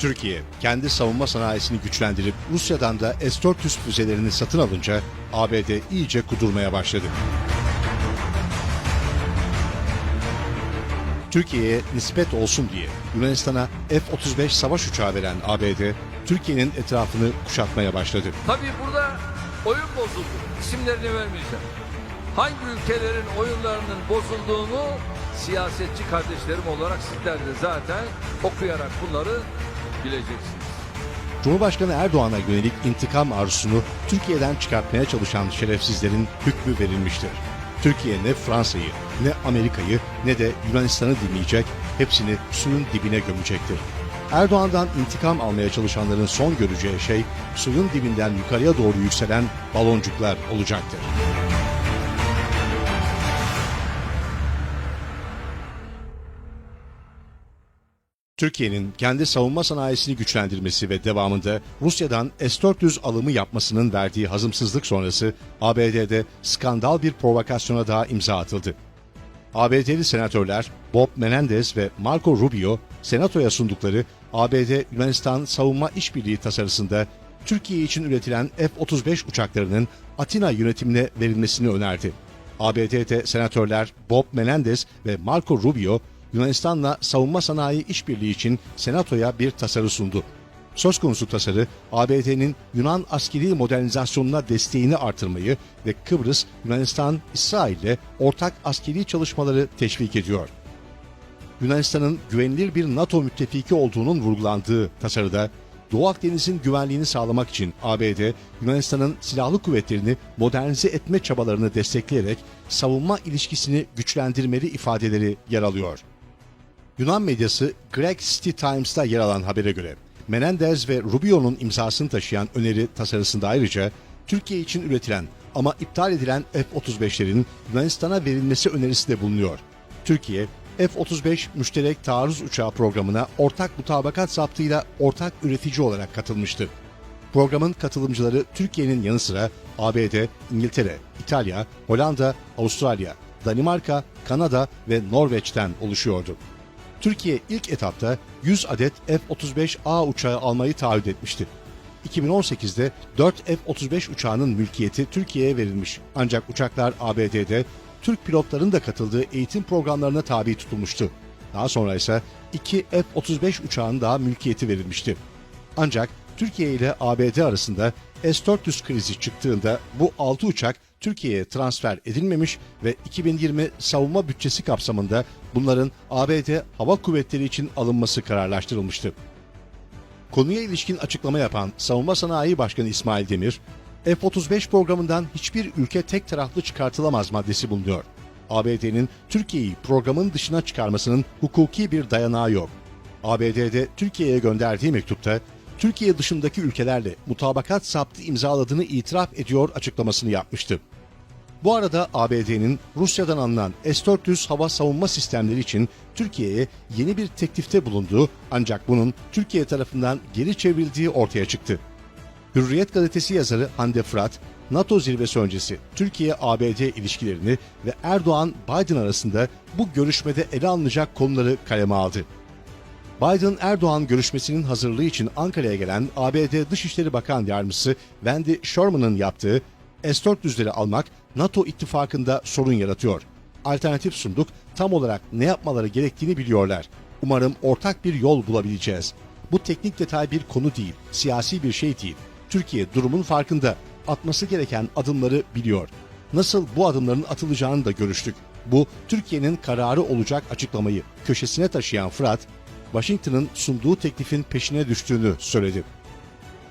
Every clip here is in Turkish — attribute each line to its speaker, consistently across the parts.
Speaker 1: Türkiye, kendi savunma sanayisini güçlendirip Rusya'dan da S-400 füzelerini satın alınca ABD iyice kudurmaya başladı. Türkiye'ye nispet olsun diye Yunanistan'a F-35 savaş uçağı veren ABD, Türkiye'nin etrafını kuşatmaya başladı.
Speaker 2: Tabii burada oyun bozuldu. İsimlerini vermeyeceğim. Hangi ülkelerin oyunlarının bozulduğunu siyasetçi kardeşlerim olarak sizler de zaten okuyarak bunları bileceksiniz.
Speaker 1: Cumhurbaşkanı Erdoğan'a yönelik intikam arzusunu Türkiye'den çıkartmaya çalışan şerefsizlerin hükmü verilmiştir. Türkiye ne Fransa'yı, ne Amerika'yı, ne de Yunanistan'ı dinleyecek, hepsini suyun dibine gömecektir. Erdoğan'dan intikam almaya çalışanların son göreceği şey, suyun dibinden yukarıya doğru yükselen baloncuklar olacaktır. Türkiye'nin kendi savunma sanayisini güçlendirmesi ve devamında Rusya'dan S-400 alımı yapmasının verdiği hazımsızlık sonrası ABD'de skandal bir provokasyona daha imza atıldı. ABD'li senatörler Bob Menendez ve Marco Rubio senatoya sundukları ABD Yunanistan savunma işbirliği tasarısında Türkiye için üretilen F-35 uçaklarının Atina yönetimine verilmesini önerdi. ABD'de senatörler Bob Menendez ve Marco Rubio Yunanistan'la savunma sanayi işbirliği için senatoya bir tasarı sundu. Söz konusu tasarı ABD'nin Yunan askeri modernizasyonuna desteğini artırmayı ve Kıbrıs, Yunanistan, İsrail ile ortak askeri çalışmaları teşvik ediyor. Yunanistan'ın güvenilir bir NATO müttefiki olduğunun vurgulandığı tasarıda Doğu Akdeniz'in güvenliğini sağlamak için ABD, Yunanistan'ın silahlı kuvvetlerini modernize etme çabalarını destekleyerek savunma ilişkisini güçlendirmeli ifadeleri yer alıyor. Yunan medyası Greek City Times'ta yer alan habere göre Menendez ve Rubio'nun imzasını taşıyan öneri tasarısında ayrıca Türkiye için üretilen ama iptal edilen F-35'lerin Yunanistan'a verilmesi önerisi de bulunuyor. Türkiye, F-35 müşterek taarruz uçağı programına ortak mutabakat zaptıyla ortak üretici olarak katılmıştı. Programın katılımcıları Türkiye'nin yanı sıra ABD, İngiltere, İtalya, Hollanda, Avustralya, Danimarka, Kanada ve Norveç'ten oluşuyordu. Türkiye ilk etapta 100 adet F-35A uçağı almayı taahhüt etmişti. 2018'de 4 F-35 uçağının mülkiyeti Türkiye'ye verilmiş. Ancak uçaklar ABD'de Türk pilotların da katıldığı eğitim programlarına tabi tutulmuştu. Daha sonra ise 2 F-35 uçağın daha mülkiyeti verilmişti. Ancak Türkiye ile ABD arasında S-400 krizi çıktığında bu 6 uçak Türkiye'ye transfer edilmemiş ve 2020 savunma bütçesi kapsamında bunların ABD Hava Kuvvetleri için alınması kararlaştırılmıştı. Konuya ilişkin açıklama yapan Savunma Sanayi Başkanı İsmail Demir, F-35 programından hiçbir ülke tek taraflı çıkartılamaz maddesi bulunuyor. ABD'nin Türkiye'yi programın dışına çıkarmasının hukuki bir dayanağı yok. ABD'de Türkiye'ye gönderdiği mektupta Türkiye dışındaki ülkelerle mutabakat saptı imzaladığını itiraf ediyor açıklamasını yapmıştı. Bu arada ABD'nin Rusya'dan alınan S-400 hava savunma sistemleri için Türkiye'ye yeni bir teklifte bulunduğu ancak bunun Türkiye tarafından geri çevrildiği ortaya çıktı. Hürriyet gazetesi yazarı Hande Fırat, NATO zirvesi öncesi Türkiye-ABD ilişkilerini ve Erdoğan-Biden arasında bu görüşmede ele alınacak konuları kaleme aldı. Biden-Erdoğan görüşmesinin hazırlığı için Ankara'ya gelen ABD Dışişleri Bakan Yardımcısı Wendy Sherman'ın yaptığı S-400'leri almak NATO ittifakında sorun yaratıyor. Alternatif sunduk, tam olarak ne yapmaları gerektiğini biliyorlar. Umarım ortak bir yol bulabileceğiz. Bu teknik detay bir konu değil, siyasi bir şey değil. Türkiye durumun farkında, atması gereken adımları biliyor. Nasıl bu adımların atılacağını da görüştük. Bu Türkiye'nin kararı olacak açıklamayı köşesine taşıyan Fırat, Washington'ın sunduğu teklifin peşine düştüğünü söyledi.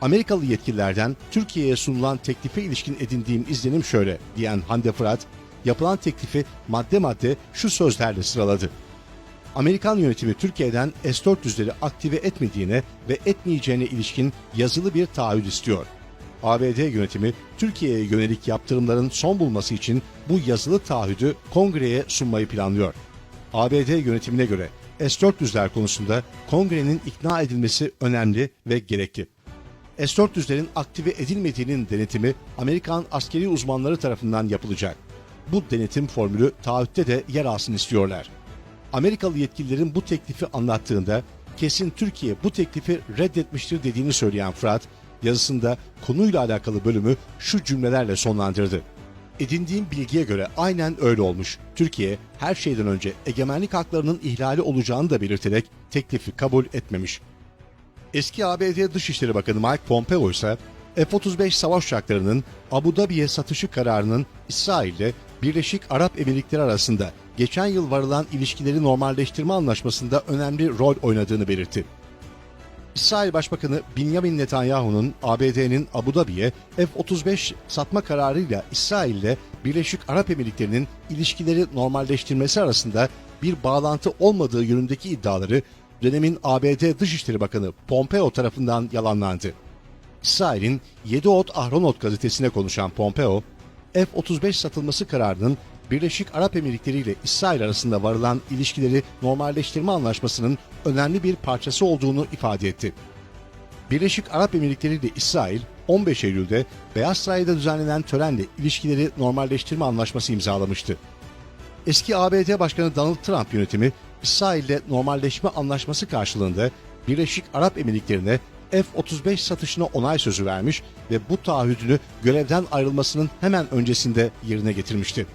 Speaker 1: Amerikalı yetkililerden Türkiye'ye sunulan teklife ilişkin edindiğim izlenim şöyle diyen Hande Fırat, yapılan teklifi madde madde şu sözlerle sıraladı. Amerikan yönetimi Türkiye'den S-400'leri aktive etmediğine ve etmeyeceğine ilişkin yazılı bir taahhüt istiyor. ABD yönetimi Türkiye'ye yönelik yaptırımların son bulması için bu yazılı taahhüdü kongreye sunmayı planlıyor. ABD yönetimine göre S-400'ler konusunda kongrenin ikna edilmesi önemli ve gerekli. S-400'lerin aktive edilmediğinin denetimi Amerikan askeri uzmanları tarafından yapılacak. Bu denetim formülü taahhütte de yer alsın istiyorlar. Amerikalı yetkililerin bu teklifi anlattığında kesin Türkiye bu teklifi reddetmiştir dediğini söyleyen Fırat, yazısında konuyla alakalı bölümü şu cümlelerle sonlandırdı. Edindiğim bilgiye göre aynen öyle olmuş. Türkiye her şeyden önce egemenlik haklarının ihlali olacağını da belirterek teklifi kabul etmemiş. Eski ABD Dışişleri Bakanı Mike Pompeo ise F-35 savaş uçaklarının Abu Dhabi'ye satışı kararının İsrail ile Birleşik Arap Emirlikleri arasında geçen yıl varılan ilişkileri normalleştirme anlaşmasında önemli rol oynadığını belirtti. İsrail Başbakanı Benjamin Netanyahu'nun ABD'nin Abu Dhabi'ye F-35 satma kararıyla İsrail ile Birleşik Arap Emirlikleri'nin ilişkileri normalleştirmesi arasında bir bağlantı olmadığı yönündeki iddiaları dönemin ABD Dışişleri Bakanı Pompeo tarafından yalanlandı. İsrail'in Yediot Ahronot gazetesine konuşan Pompeo, F-35 satılması kararının Birleşik Arap Emirlikleri ile İsrail arasında varılan ilişkileri normalleştirme anlaşmasının önemli bir parçası olduğunu ifade etti. Birleşik Arap Emirlikleri ile İsrail 15 Eylül'de Beyaz Saray'da düzenlenen törenle ilişkileri normalleştirme anlaşması imzalamıştı. Eski ABD Başkanı Donald Trump yönetimi İsrail ile normalleşme anlaşması karşılığında Birleşik Arap Emirlikleri'ne F-35 satışına onay sözü vermiş ve bu taahhüdünü görevden ayrılmasının hemen öncesinde yerine getirmişti.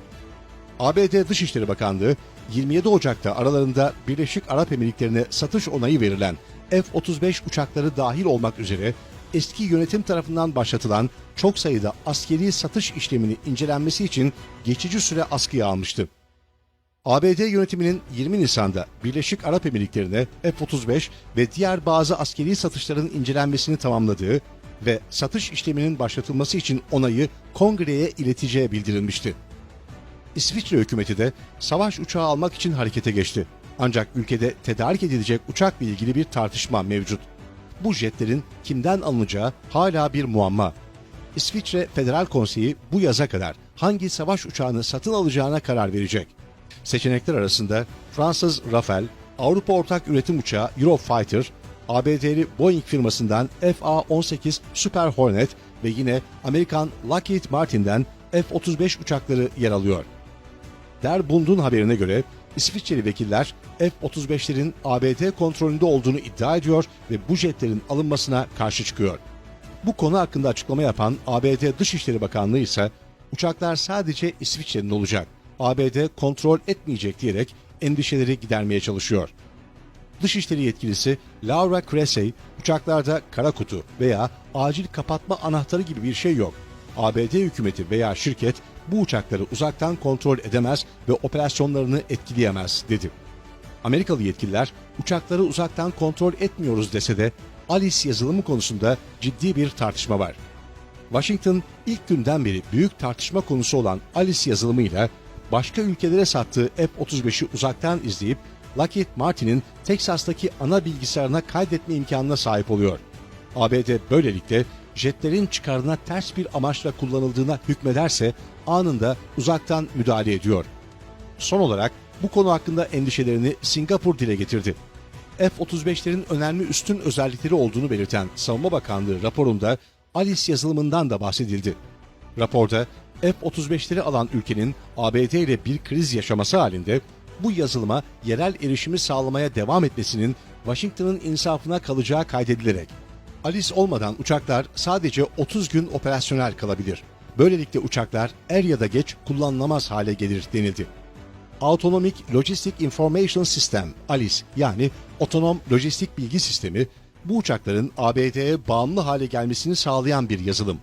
Speaker 1: ABD Dışişleri Bakanlığı 27 Ocak'ta aralarında Birleşik Arap Emirlikleri'ne satış onayı verilen F-35 uçakları dahil olmak üzere eski yönetim tarafından başlatılan çok sayıda askeri satış işlemini incelenmesi için geçici süre askıya almıştı. ABD yönetiminin 20 Nisan'da Birleşik Arap Emirlikleri'ne F-35 ve diğer bazı askeri satışların incelenmesini tamamladığı ve satış işleminin başlatılması için onayı kongreye ileteceği bildirilmişti. İsviçre hükümeti de savaş uçağı almak için harekete geçti. Ancak ülkede tedarik edilecek uçakla ilgili bir tartışma mevcut. Bu jetlerin kimden alınacağı hala bir muamma. İsviçre Federal Konseyi bu yaza kadar hangi savaş uçağını satın alacağına karar verecek. Seçenekler arasında Fransız Rafale, Avrupa Ortak Üretim Uçağı Eurofighter, ABD'li Boeing firmasından FA-18 Super Hornet ve yine Amerikan Lockheed Martin'den F-35 uçakları yer alıyor. Der Bund'un haberine göre İsviçreli vekiller F-35'lerin ABD kontrolünde olduğunu iddia ediyor ve bu jetlerin alınmasına karşı çıkıyor. Bu konu hakkında açıklama yapan ABD Dışişleri Bakanlığı ise uçaklar sadece İsviçre'nin olacak. ABD kontrol etmeyecek diyerek endişeleri gidermeye çalışıyor. Dışişleri yetkilisi Laura Cressey, uçaklarda kara kutu veya acil kapatma anahtarı gibi bir şey yok. ABD hükümeti veya şirket bu uçakları uzaktan kontrol edemez ve operasyonlarını etkileyemez dedi. Amerikalı yetkililer uçakları uzaktan kontrol etmiyoruz dese de Alice yazılımı konusunda ciddi bir tartışma var. Washington ilk günden beri büyük tartışma konusu olan Alice yazılımıyla başka ülkelere sattığı F-35'i uzaktan izleyip Lockheed Martin'in Teksas'taki ana bilgisayarına kaydetme imkanına sahip oluyor. ABD böylelikle jetlerin çıkarına ters bir amaçla kullanıldığına hükmederse anında uzaktan müdahale ediyor. Son olarak bu konu hakkında endişelerini Singapur dile getirdi. F-35'lerin önemli üstün özellikleri olduğunu belirten Savunma Bakanlığı raporunda Alice yazılımından da bahsedildi. Raporda F-35'leri alan ülkenin ABD ile bir kriz yaşaması halinde bu yazılıma yerel erişimi sağlamaya devam etmesinin Washington'ın insafına kalacağı kaydedilerek Alice olmadan uçaklar sadece 30 gün operasyonel kalabilir. Böylelikle uçaklar er ya da geç kullanılamaz hale gelir denildi. Autonomic Logistic Information System ALIS yani Otonom Lojistik Bilgi Sistemi bu uçakların ABD'ye bağımlı hale gelmesini sağlayan bir yazılım.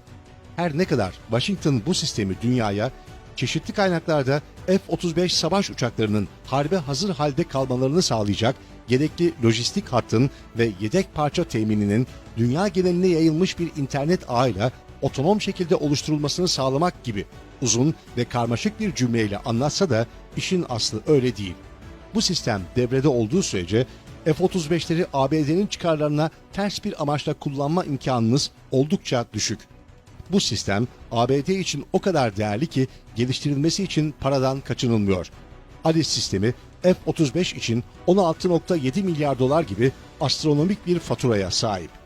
Speaker 1: Her ne kadar Washington bu sistemi dünyaya çeşitli kaynaklarda F-35 savaş uçaklarının harbe hazır halde kalmalarını sağlayacak gerekli lojistik hattın ve yedek parça temininin dünya geneline yayılmış bir internet ağıyla otonom şekilde oluşturulmasını sağlamak gibi uzun ve karmaşık bir cümleyle anlatsa da işin aslı öyle değil. Bu sistem devrede olduğu sürece F-35'leri ABD'nin çıkarlarına ters bir amaçla kullanma imkanınız oldukça düşük. Bu sistem ABD için o kadar değerli ki geliştirilmesi için paradan kaçınılmıyor. ALIS sistemi F-35 için 16.7 milyar dolar gibi astronomik bir faturaya sahip.